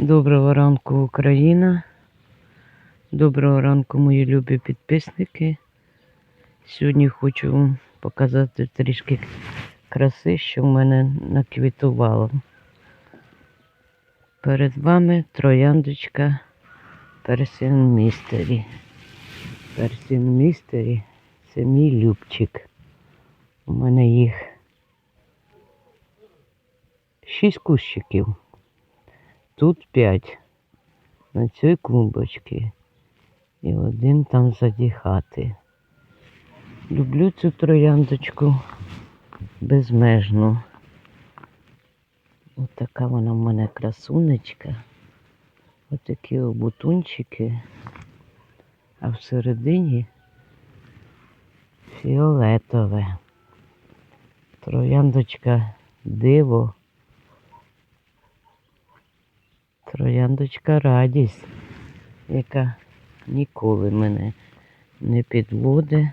Доброго ранку, Україна. Доброго ранку, мої любі підписники. Сьогодні хочу вам показати трішки краси, що в мене наквітувало. Перед вами трояндочка Персін Містері. Персін Містері це мій любчик. У мене їх шість кущиків. Тут п'ять на цій клумбочці і один там заді хати. Люблю цю трояндочку безмежно. Ось така вона в мене красунечка. Ось такі бутончики, а всередині фіолетове. Трояндочка диво. Трояндочка радість, яка ніколи мене не підводить,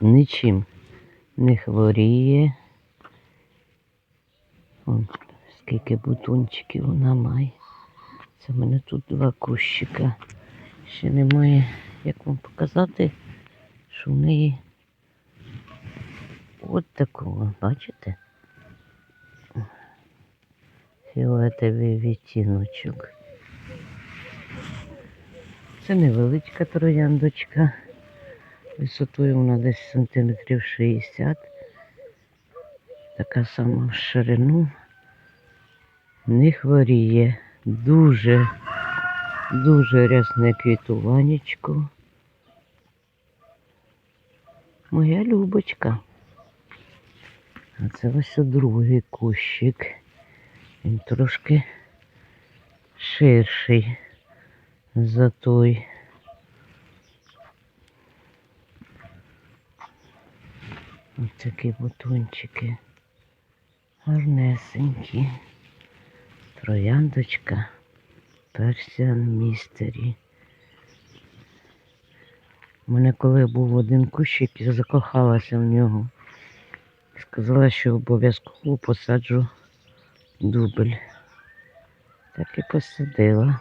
нічим не хворіє. Вон, скільки бутончиків вона має. Це в мене тут два кущика. Ще немає, як вам показати, що в неї от такого, бачите? Фіолетовий відтіночок. Це невеличка трояндочка. Висотою вона десь сантиметрів 60. Така сама в ширину. Не хворіє. Дуже, дуже рясне квітуванечко. Моя любочка. А це ось другий кущик. Він трошки ширший за той. Ось такі бутончики. Гарнесенькі. Трояндочка Персіан Містері. У мене коли був один кущик, я закохалася в нього. Сказала, що обов'язково посаджу дубль. Так і посадила.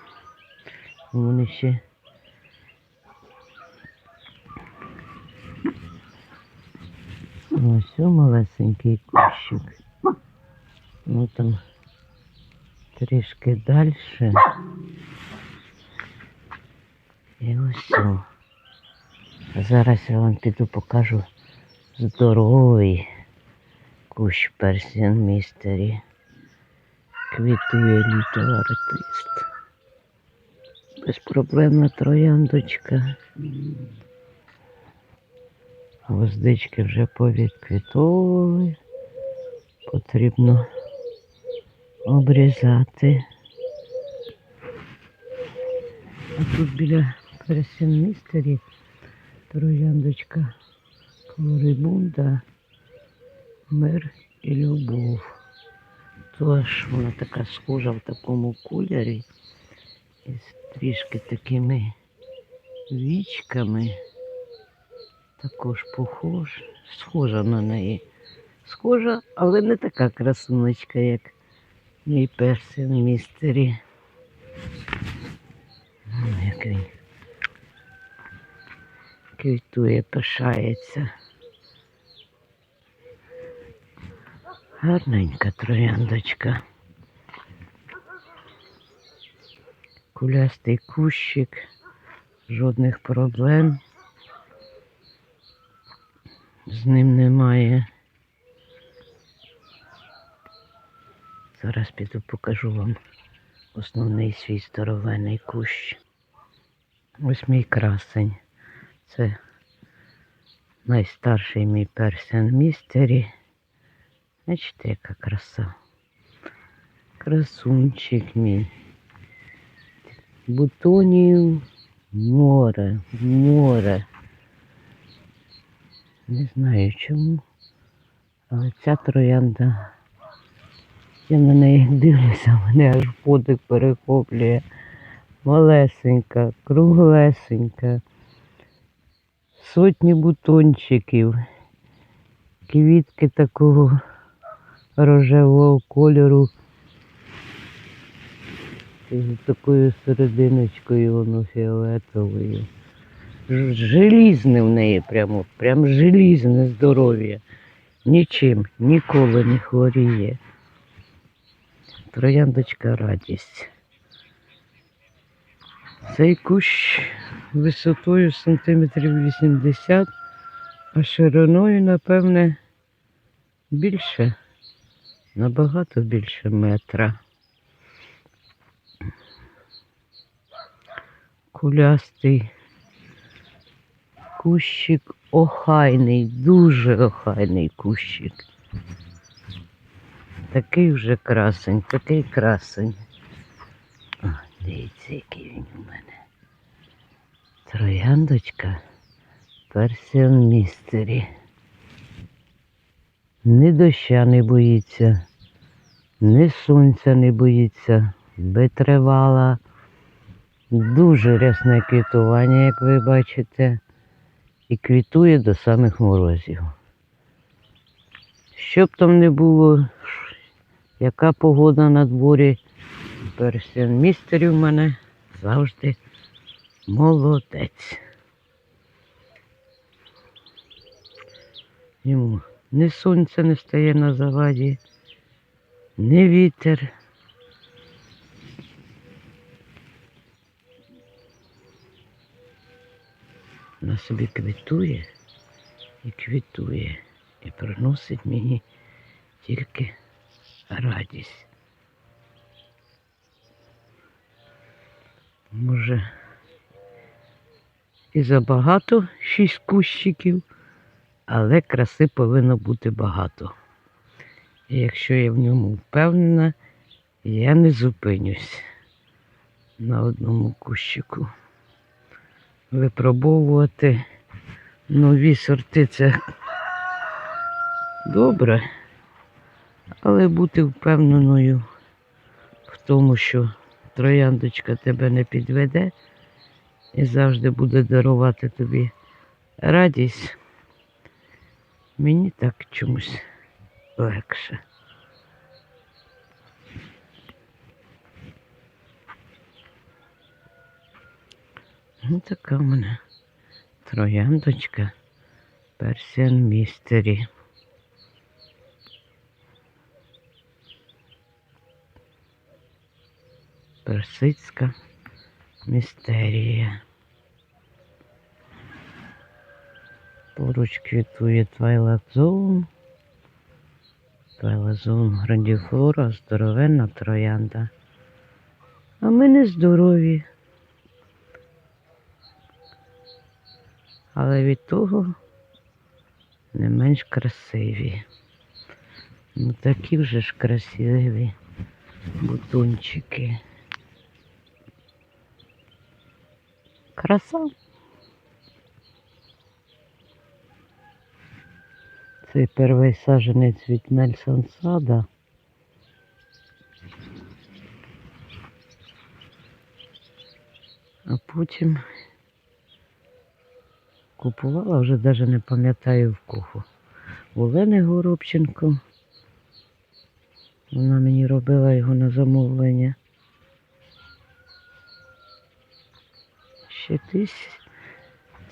Вони ще ось о, малесенький кущик. Ну там трішки далі. І ось. о. Зараз я вам піду покажу здоровий кущ персіан містері квітує літо артист. Безпроблемна трояндочка. Гвоздички вже повідквітовували. Потрібно обрізати. А тут біля пересінмістері трояндочка Флорибунда, мир і любов. Тож вона така схожа в такому кольорі із трішки такими вічками. Також похож, схожа на неї. Схожа, але не така красуночка, як мій персин містері. Ну, як він квітує, пишається. Гарненька трояндочка. Кулястий кущик, жодних проблем. З ним немає. Зараз піду покажу вам основний свій здоровенний кущ. Ось мій красень. Це найстарший мій персен містері. Бачите, яка краса. Красунчик мій. Бутонів море, море. Не знаю чому. Але ця троянда, я на неї дивлюся, мене аж подих перехоплює. Малесенька, круглесенька, сотні бутончиків, квітки такого рожевого кольору. з такою серединочкою воно фіолетовою. Желізне в неї прямо, прям желізне здоров'я. Нічим ніколи не хворіє. Трояндочка радість. Цей кущ висотою сантиметрів 80, а шириною, напевне, більше, набагато більше метра. Кулястий кущик охайний, дуже охайний кущик. Такий вже красень, такий красень. Дивіться, який він у мене. Трояндочка Персіон Містері. Ні доща не боїться, ні сонця не боїться, витривала. Дуже рясне квітування, як ви бачите, і квітує до самих морозів. Щоб там не було, яка погода на дворі, Персіон Містері в мене завжди молодець. Йому ні сонце не стає на заваді, ні вітер. Вона собі квітує і квітує, і приносить мені тільки радість. Може, і забагато шість кущиків, але краси повинно бути багато. І якщо я в ньому впевнена, я не зупинюсь на одному кущику. Випробовувати нові сорти це добре, але бути впевненою в тому, що трояндочка тебе не підведе і завжди буде дарувати тобі радість. Мені так чомусь легше. Ну, така в мене трояндочка Персіан Містері. Персидська містерія. Поруч квітує Twilight Zone. Twilight Zone грандіфлора, здоровенна троянда. А ми не здорові. Але від того не менш красиві. Ну такі вже ж красиві бутончики. Краса. Цей перший саженець від Нельсон Сада. А потім купувала, вже навіть не пам'ятаю в кого. Олени Горобченко. Вона мені робила його на замовлення. Ще тисяч,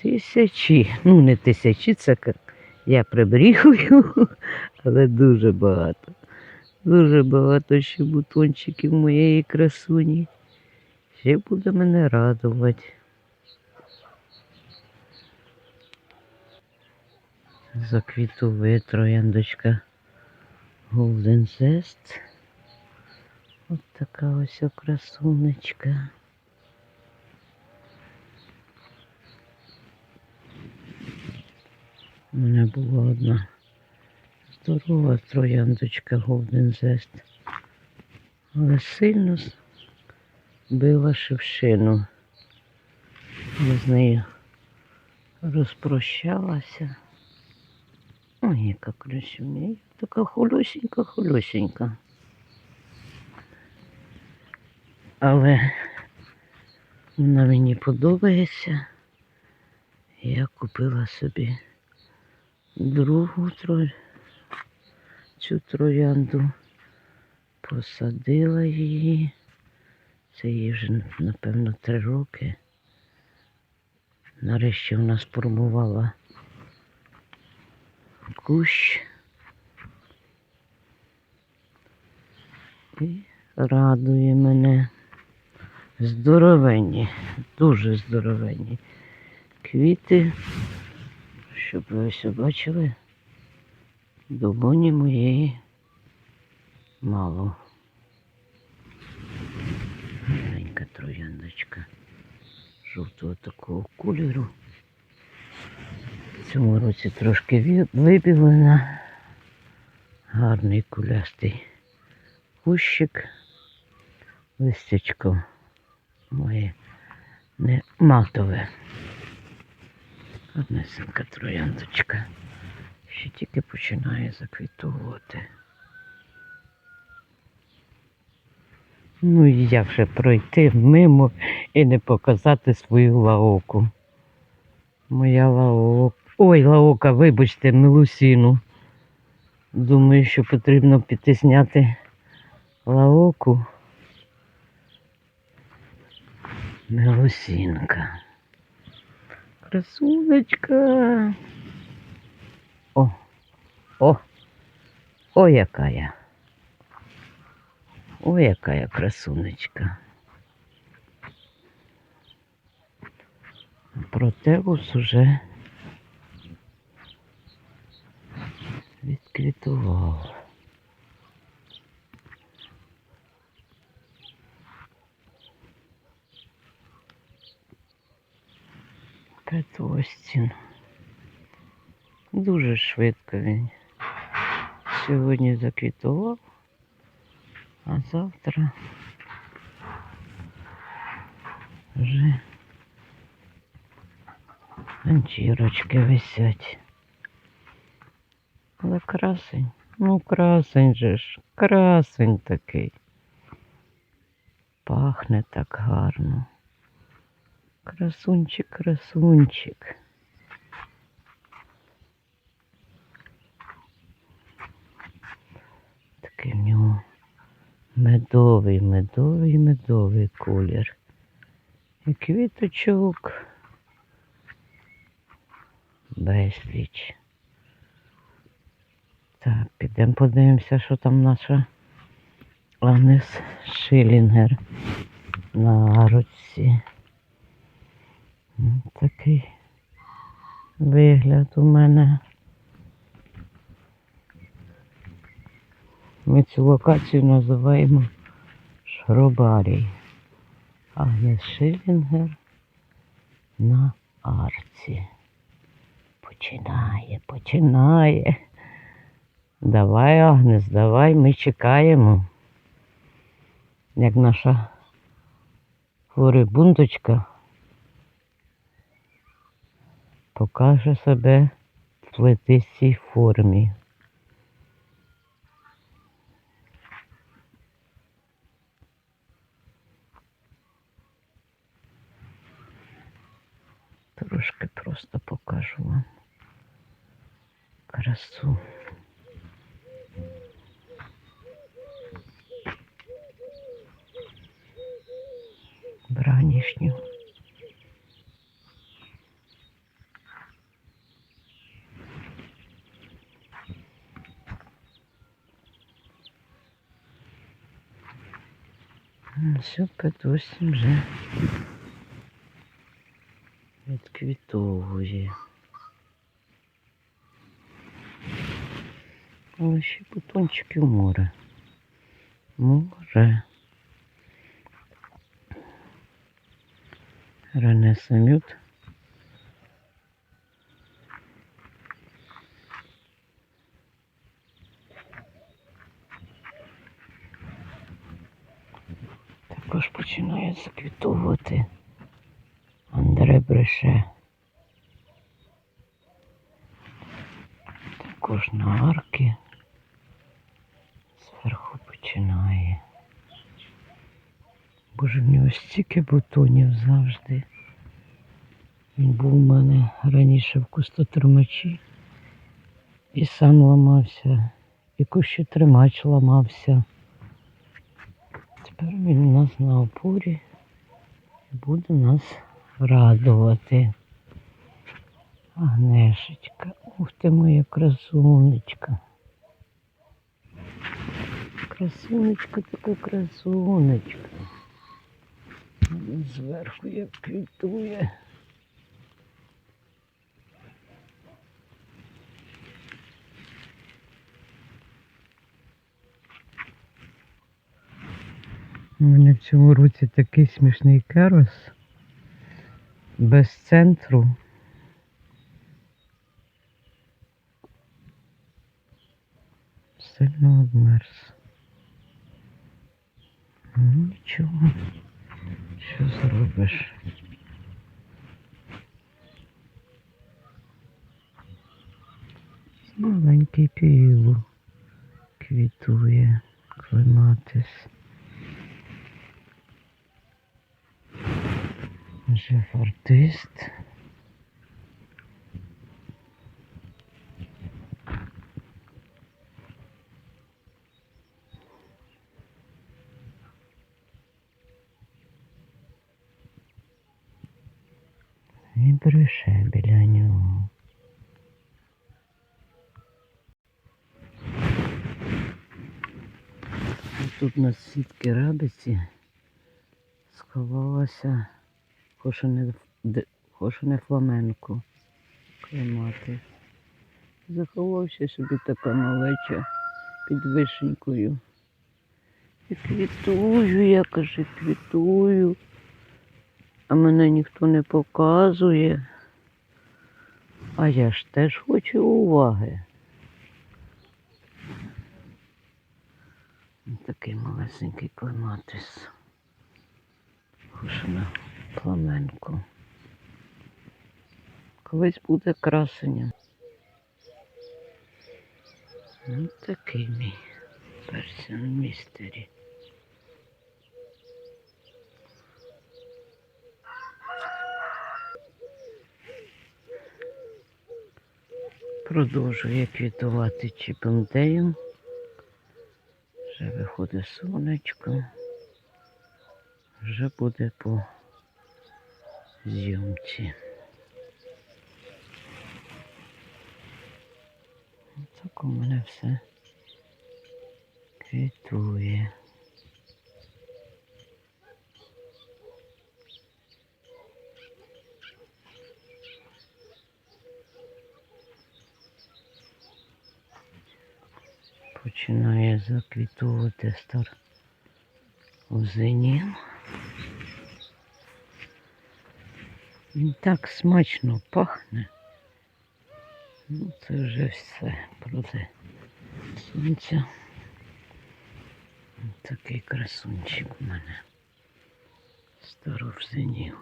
тисячі. Ну, не тисячі, це я прибріхую, але дуже багато. Дуже багато ще бутончиків моєї красуні. Ще буде мене радувати. Заквітує трояндочка Golden Zest. От така ось красунечка. У мене була одна здорова трояндочка Golden Zest. Але сильно била шевшину. Я з нею розпрощалася. Ой, яка красуня. Така холюсенька, холюсенька. Але вона мені подобається. Я купила собі другу цю троянду, посадила її Це їй вже, напевно, три роки. Нарешті вона сформувала кущ. І радує мене. Здоровенні, дуже здоровенні квіти, щоб ви все бачили. Долоні моєї мало. Маленька трояндочка жовтого такого кольору. В цьому році трошки вибілена. Гарний кулястий кущик. Листячко моє не матове. Однесенька трояндочка. Ще тільки починає заквітувати. Ну і як же пройти мимо і не показати свою лаоку. Моя лаока. Ой, лаока, вибачте, милусіну. Думаю, що потрібно піти зняти лаоку. Милусінка. Красунечка. О, о, о, яка. О, яка я красунечка. Проте ось уже відквітував. Петостін. Дуже швидко він. Сьогодні заквітував, а завтра вже ганчірочки висять. Але красень. Ну, красень же ж, красень такий. Пахне так гарно. Красунчик, красунчик. Такий в нього медовий, медовий, медовий колір. І квіточок. Безліч. Так, підемо подивимося, що там наша Анес Шилінгер на руці. Такий вигляд у мене. Ми цю локацію називаємо Шробарій. Агнес Шилінгер на арці. Починає, починає. Давай, Агнес, давай, ми чекаємо. Як наша флорибундочка покаже себе в плетистій формі. Трошки просто покажу вам красу. Вранішню. Ну, Все, Петусі вже відквітовує. Але ще бутончики в море. Море. Рене Також починає заквітовувати Андре Бреше. Також на арки зверху починає. Боже, в нього стільки бутонів завжди. Він був у мене раніше в кустотримачі і сам ламався, і кущотримач ламався. Тепер він у нас на опорі і буде нас радувати. Агнешечка, ух ти моя красунечка. Красунечка така красунечка. Зверху як квітує. У мене в цьому році такий смішний керос. Без центру. Сильно обмерз. Ну, нічого. Що зробиш? Маленький пілу квітує, клематис. Жив артист. І бреше біля нього. А Тут на сітки рабиці сховалася Хошене, д- хошене фламенко клемати. Заховався собі така малеча під вишенькою. І квітую, я каже, квітую. А мене ніхто не показує. А я ж теж хочу уваги. Такий малесенький клематис. Хошена пламенко. Колись буде красенням. Ну, такий мій персен містері. Продовжує квітувати чіпендею. Вже виходить сонечко. Вже буде по зйомці. Так у мене все квітує. Починає заквітувати стар озенів. Він так смачно пахне. Ну, це вже все проти сонця. Такий красунчик у мене. Старовзенів.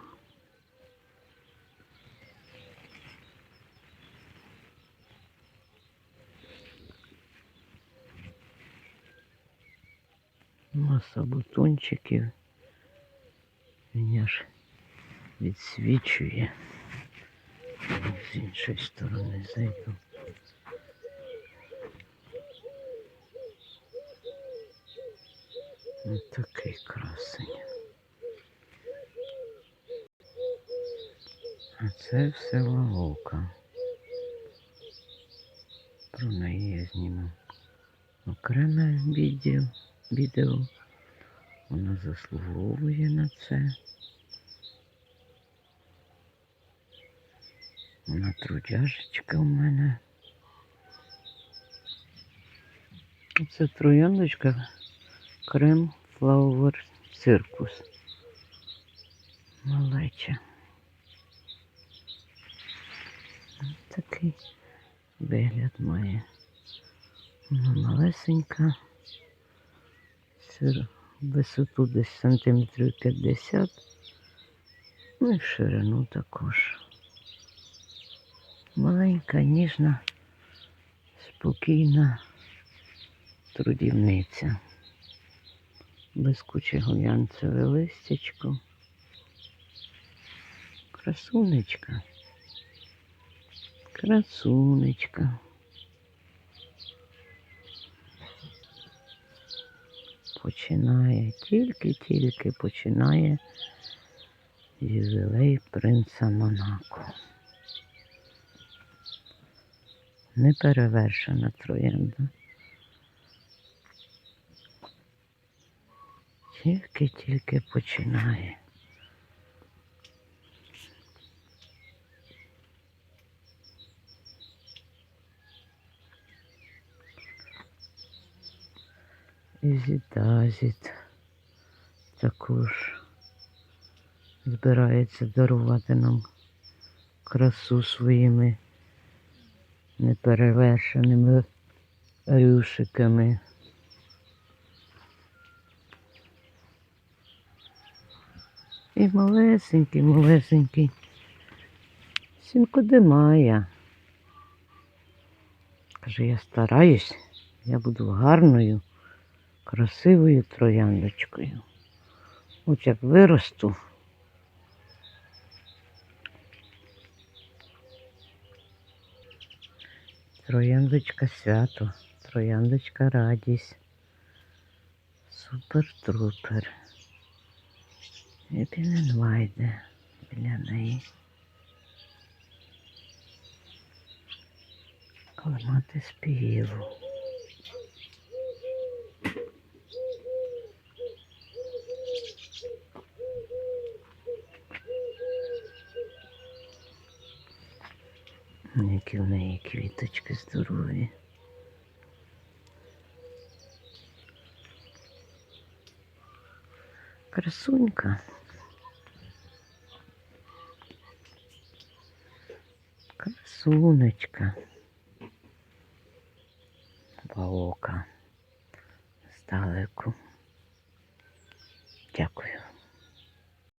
Маса бутончиків. Він аж відсвічує. З іншої сторони зайду. Ось такий красень. А це все ловука. Про неї я зніму окреме відео. Вона заслуговує на це. Вона трудяжечка у мене. Це трояндочка крем Flower Circus. Малеча. Ось Такий вигляд має. Вона малесенька. Висоту десь сантиметрів 50. Ну і ширину також. Маленька, ніжна, спокійна трудівниця. Блискуче глянцеве листячко. Красунечка. Красунечка. починає, тільки-тільки починає ювілей принца Монако. Неперевершена троянда. Тільки-тільки починає. І зідазіт також збирається дарувати нам красу своїми неперевершеними рюшиками. І малесенький, малесенький. Сінко де Каже, я стараюсь, я буду гарною, красивою трояндочкою. От як виросту. Трояндочка свято, трояндочка радість. Супер-трупер. І Піненвайде біля неї. Каламати співу. Квіточки здорові. Красунька. Красунечка.